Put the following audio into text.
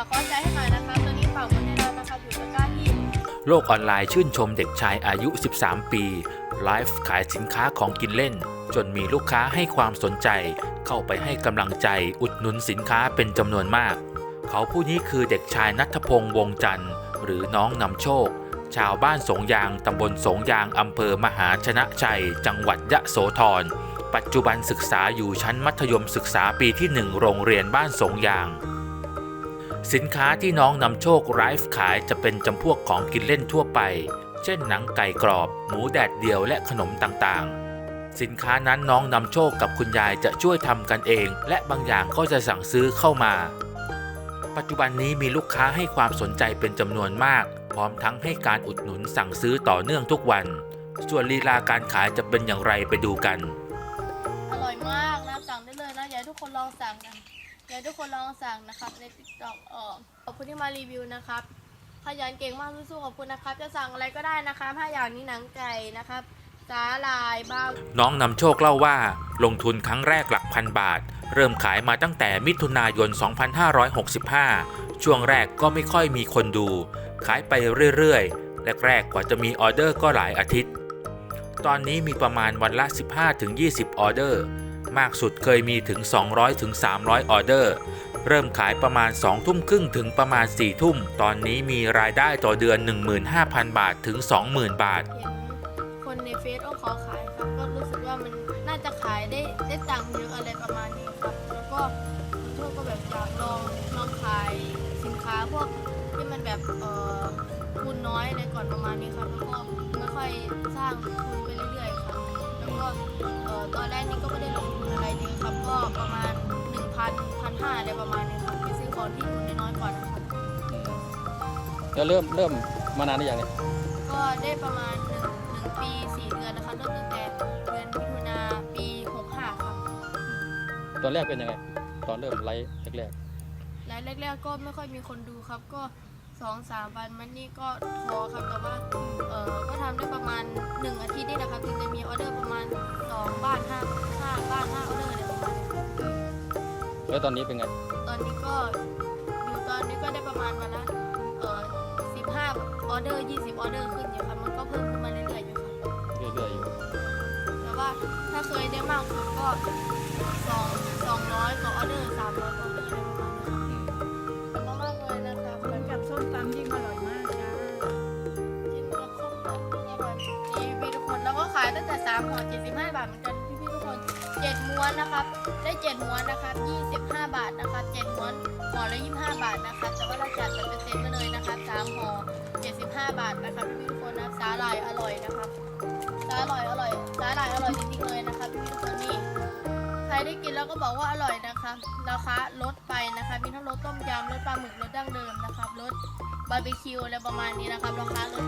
ากขอใจให้หน่อยนะครับตัวนี้ฝากหมดแน่นอนนะครับอยู่ตะกร้าที่โลกออนไลน์ชื่นชมเด็กชายอายุ 13 ปี ไลฟ์ขายสินค้าของกินเล่น จนมีลูกค้าให้ความสนใจ เข้าไปให้กำลังใจอุดหนุนสินค้าเป็นจำนวนมาก เขาผู้นี้คือเด็กชายนัทพงษ์วงจันทร์ หรือน้องนำโชค ชาวบ้านสงยางตำบลสงยางอำเภอมหาชนะชัย จังหวัดยะโสธร ปัจจุบันศึกษาอยู่ชั้นมัธยมศึกษาปีที่ 1 โรงเรียนบ้านสงยาง สินค้าที่น้องนำโชคไลฟ์ขายจะเป็นจำพวกของกินเล่นทั่วไป เช่นหนังไก่กรอบ หมูแดดเดียวและขนมต่างๆ สินค้านั้นน้องนำโชคกับคุณยายจะช่วยทำกันเอง และบางอย่างก็จะสั่งซื้อเข้ามา ปัจจุบันนี้มีลูกค้าให้ความสนใจเป็นจำนวนมาก พร้อมทั้งให้การอุดหนุนสั่งซื้อต่อเนื่องทุกวัน ส่วนลีลาการขายจะเป็นอย่างไรไปดูกัน อร่อยมากนะสั่งได้เลยนะอยากให้ทุกคนลองสั่งกัน อยากให้ทุกคนลองสั่งนะครับใน TikTok เออขอบคุณที่มารีวิวนะครับขยันเก่งมากสู้ๆขอบคุณนะครับ จะสั่งอะไรก็ได้นะครับถ้าอย่างนี้หนังไก่นะครับสาลายบ้าน้องนำโชคเล่าว่า ลงทุนครั้งแรกหลักพันบาท เริ่มขายมาตั้งแต่มิถุนายน 2565 ช่วงแรกก็ไม่ค่อยมีคนดู ขายไปเรื่อยๆ แรกๆ กว่าจะมีออเดอร์ก็หลายอาทิตย์ ตอนนี้มีประมาณวันละ 15-20 ออเดอร์ มากสุดเคยมีถึง 200-300 ออเดอร์ เริ่มขายประมาณ 2 ทุ่มครึ่งถึงประมาณ 4 ทุ่ม ตอนนี้มีรายได้ต่อเดือน 15,000 บาทถึง 20,000 บาทเห็นคนในเฟซโอ้ขอขายครับก็รู้สึกว่ามันน่าจะขายได้ได้ตังค์เยอะอะไรประมาณนี้ครับ แล้วก็คุณโชคก็แบบอยากลองลองขายสินค้าพวกที่มันแบบเอ่อทุนน้อยอะไรก่อนประมาณนี้ครับ แล้วก็ไม่ค่อยสร้างทุน ก็เอ่อตอนแรกนี่ก็ไม่ได้ลงทุนอะไรเยอะครับ ก็ประมาณ1,000 1,500อะไรประมาณนี้ครับไปซื้อของที่ทุนน้อยๆก่อนนะครับแล้วเริ่มเริ่มมานานหรือยังเนี่ยก็ได้ประมาณหนึ่งหนึ่งปีสี่เดือนนะคะเริ่มตั้งแต่เดือนมิถุนาปีหกห้าครับตอนแรกเป็นยังไง ตอนเริ่มไลฟ์แรกรายแรกๆก็ไม่ค่อยมีคนดูครับ ก็สองสามวันมันนี่ก็ท้อครับแต่ว่าเออก็ทำได้ประมาณหนึ่งอาทิตย์นี่นะครับถึงจะมีออเดอร์ประมาณสองบ้านห้าห้าบ้านห้าออเดอร์อะไรประมาณนี้ครับๆแล้วตอนนี้เป็นไง ตอนนี้ก็อยู่ตอนนี้ก็ได้ประมาณวันละเออสิบห้าออเดอร์ยี่สิบออเดอร์ขึ้นอยู่ครับมันก็เพิ่มขึ้นมาเรื่อยๆอยู่ครับเรื่อยๆอยู่แต่ว่าถ้าเคยได้มากสุดก็สองสองร้อยต่อออเดอร์สามร้อยต่อออเดอร์อะไรประมาณนี้ครับ ขอบคุณมากๆเลยนะครับเหมือนกับส้มตำยิ่ง ตั้งแต่สามห่อเจ็ดสิบห้าบาทเหมือนกันพี่พี่ๆทุกคนเจ็ดม้วนนะครับ ได้เจ็ดม้วนนะครับยี่สิบห้าบาทนะครับเจ็ดม้วนห่อละยี่สิบห้าบาทนะครับแต่ว่าเราจัดแบบเป็นเซ็ตมาเลยนะครับสามห่อเจ็ดสิบห้าบาทนะครับพี่พี่ๆทุกคนนะสาหร่ายอร่อยนะครับสาหร่ายอร่อยสาหร่ายอร่อยจริงๆเลยนะครับพี่พี่ๆทุกคนนี่ใครได้กินแล้วก็บอกว่าอร่อยนะคะราคาลดไปนะคะมีทั้งรสต้มยำรสปลาหมึกรสดั้งเดิมนะครับรสบาร์บีคิวอะไรประมาณนี้นะครับราคาลด